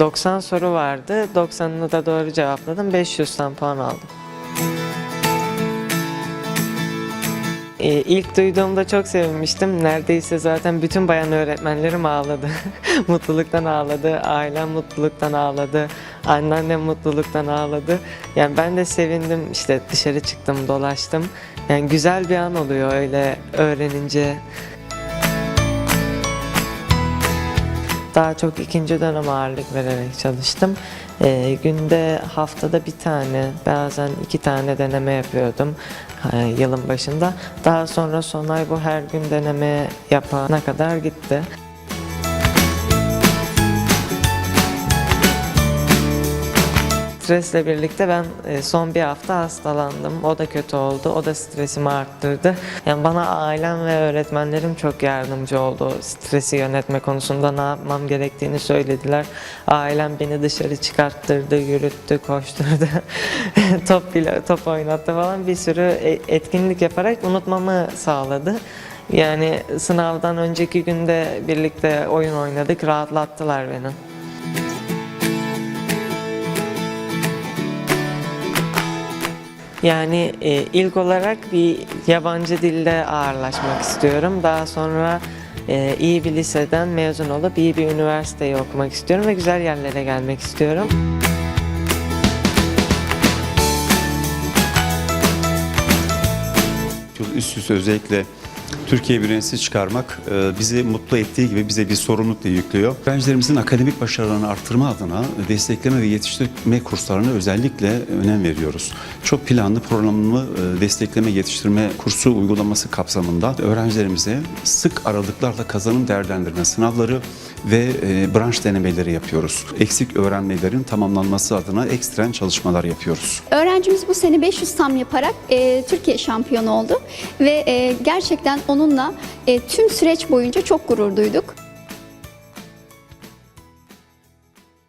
90 soru vardı. 90'ını da doğru cevapladım. 500 tam puan aldım. Ee, ilk duyduğumda çok sevinmiştim. Neredeyse zaten bütün bayan öğretmenlerim ağladı. mutluluktan ağladı. Ailem mutluluktan ağladı. Anneannem mutluluktan ağladı. Yani ben de sevindim. İşte dışarı çıktım, dolaştım. Yani güzel bir an oluyor öyle öğrenince. Daha çok ikinci dönem ağırlık vererek çalıştım. Ee, günde haftada bir tane, bazen iki tane deneme yapıyordum e, yılın başında. Daha sonra Sonay bu her gün deneme yapana kadar gitti. Stresle birlikte ben e, son bir hafta hastalandım. O da kötü oldu. O da stresimi arttırdı. Yani bana ailem ve öğretmenlerim çok yardımcı oldu. Stresi yönetme konusunda ne yapmam gerektiğini söylediler. Ailem beni dışarı çıkarttırdı, yürüttü, koşturdu. top bile top oynattı falan bir sürü e- etkinlik yaparak unutmamı sağladı. Yani sınavdan önceki günde birlikte oyun oynadık, rahatlattılar beni. Yani e, ilk olarak bir yabancı dilde ağırlaşmak istiyorum. Daha sonra e, iyi bir liseden mezun olup iyi bir üniversiteyi okumak istiyorum ve güzel yerlere gelmek istiyorum. Çok üst üste özellikle Türkiye birincisi çıkarmak e, bizi mutlu ettiği gibi bize bir sorumluluk da yüklüyor. Öğrencilerimizin akademik başarılarını artırma adına destekleme ve yetiştirme kurslarına özellikle önem veriyoruz. Çok planlı programlı e, destekleme yetiştirme kursu uygulaması kapsamında öğrencilerimize sık aralıklarla kazanım değerlendirme sınavları ve e, branş denemeleri yapıyoruz. Eksik öğrenmelerin tamamlanması adına ekstren çalışmalar yapıyoruz. Öğrencimiz bu sene 500 tam yaparak e, Türkiye şampiyonu oldu ve e, gerçekten onunla e, tüm süreç boyunca çok gurur duyduk.